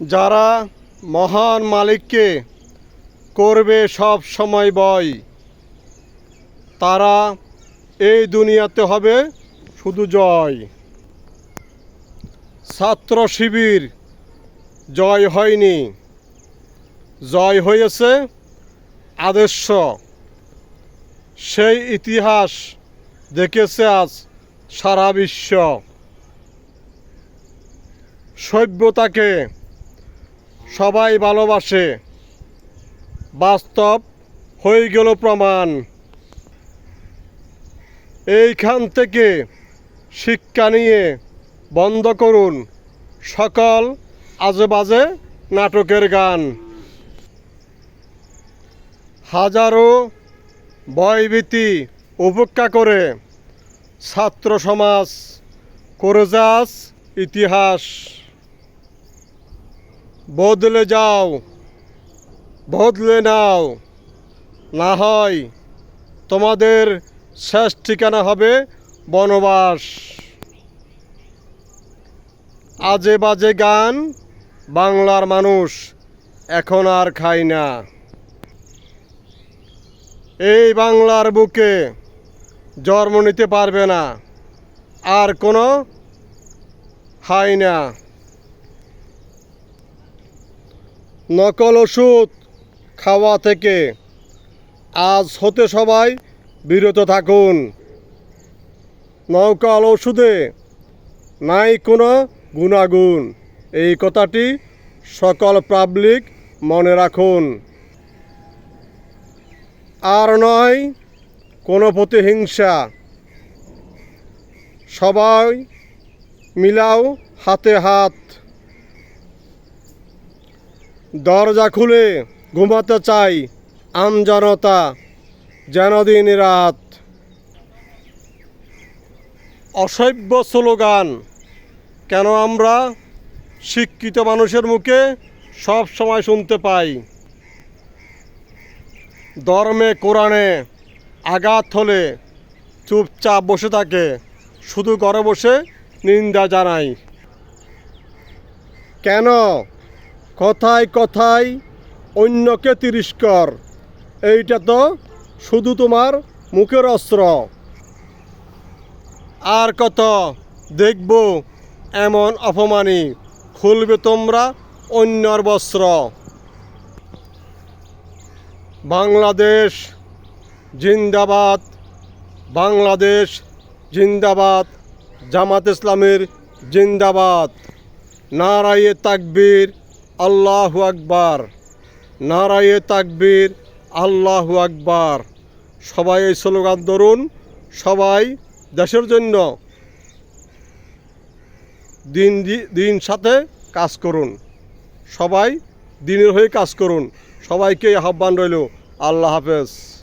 যারা মহান মালিককে করবে সব সময় বয়, তারা এই দুনিয়াতে হবে শুধু জয়। ছাত্র শিবির জয় হয়নি। জয় হয়েছে আদর্শ। সেই ইতিহাস দেখেছে আজ সারা বিশ্ব। সভ্যতাকে সবাই ভালোবাসে। বাস্তব হয়ে গেল প্রমাণ। এইখান থেকে শিক্ষা নিয়ে বন্ধ করুন সকল আজেবাজে নাটকের গান। হাজারো ভয়ভীতি উপেক্ষা করে ছাত্র সমাজ, করে ইতিহাস। বদলে যাও, বদলে নাও। না হয় তোমাদের শেষ ঠিকানা হবে বনবাস। আজে বাজে গান বাংলার মানুষ এখন আর খায় না। এই বাংলার বুকে জন্ম নিতে পারবে না। আর কোনো হয় না। নকল ওষুধ খাওয়া থেকে আজ হতে সবাই বিরত থাকুন। নকল ওষুধে নাই কোনো গুণাগুণ। এই কথাটি সকল পাবলিক মনে রাখুন। আর নয়, কোনো প্রতিহিংসা। সবাই মিলাও হাতে হাত। দরজা খুলে ঘুমাতে চাই আমজনতা, যেন দিন রাত। অসভ্য স্লোগান, কেন আমরা শিক্ষিত মানুষের মুখে সব সময় শুনতে পাই? ধর্মে, কোরআনে আঘাত হলে চুপচাপ বসে থাকে, শুধু ঘরে বসে নিন্দা জানাই। কেন কথায় কথায় অন্যকে তিরস্কর। এইটা তো শুধু তোমার মুখের অস্ত্র। আর কত দেখব এমন অপমানী খুলবে তোমরা অন্যর বস্ত্র। বাংলাদেশ জিন্দাবাদ বাংলাদেশ জিন্দাবাদ, জামাত ইসলামের জিন্দাবাদ। নারায়ে তাকবীর আল্লাহু আকবার। নারায়ে তাকবীর, আল্লাহ আকবার। সবাই এই স্লোগান ধরুন, সবাই দেশের জন্য দিন দিন সাথে কাজ করুন। সবাই দিনের হয়ে কাজ করুন। সবাইকে আহ্বান রইল, আল্লাহ হাফেজ।